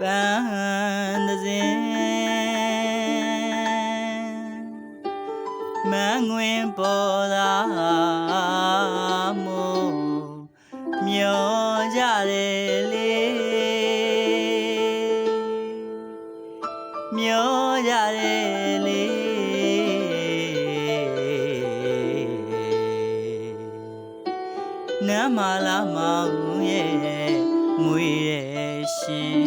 ပန်းသစဉ်မန်ငွင်ပေါ်သာမို့မျောကြတယ်လေမျောကြတယ်လေနမ်းမလာမောင်ရဲ့မွေရဲ့ ရှင်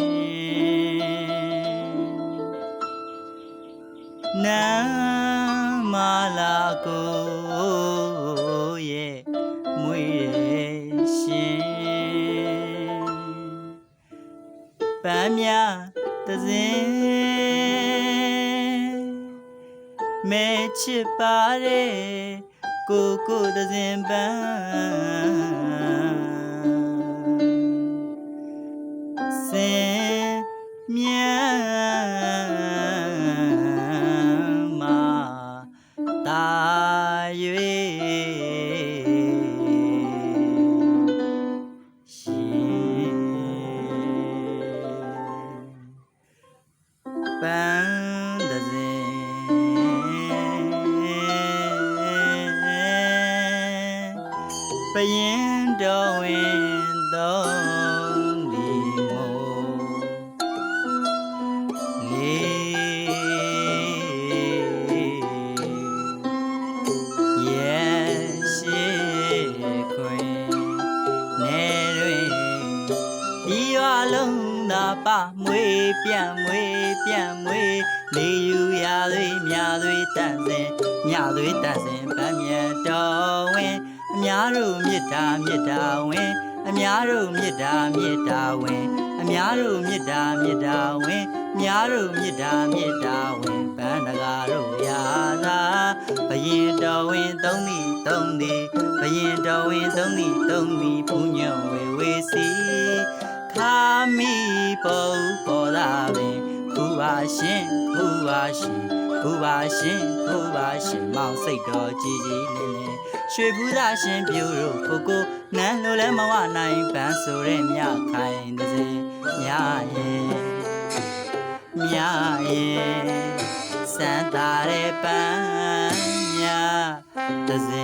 နမ်းမာလာကိုရဲ့မွေရဲ့ရှင်ပန်းမြသစင်မဲချစ်ပါတယ်ကိုကိုသစင်ပန်း ပရင်တော်ဝင်တော်လီမိုလေးရဲ့ရှိခွင်နေတွင်ဒီရွာလုံးသာပမွေပြန့်မွေပြန့်မွေနေယူရာတွေမြတွေတန့်စင်မြတွေတန့်စင်ဗမ်းမြတ်တော်ဝင်အ များတို့မေတ္တာမေတ္တာဝင်အများတို့မေတ္တာမေတ္တာဝင်အများတို့မေတ္တာမေတ္တာဝင်အများတို့မေတ္တာမေတ္တာဝင်ဗန္ဒကာတို့ရာသာဘယင်တော်ဝင်သုံးသည်သုံးသည်ဘယင်တော်ဝင်သုံးသည်သုံးသည်ဘုညံဝေဝေစီခါမီပုံပေါ်လာပင်ခုပါရှင်ခုပါရှင် ခုပါရှင်ခုပါရှင်မောင်စိတ်တော်ကြည်ကြည်လင်းလင်းရွှေဘူးသားရှင်ပြူတို့ကိုကိုနန်းလိုလဲမဝနိုင်ပန်းဆိုတဲ့မြခိုင်တဲ့စင်မြရဲ့မြရဲ့စံတာတဲ့ပန်းမြတဲ့စင်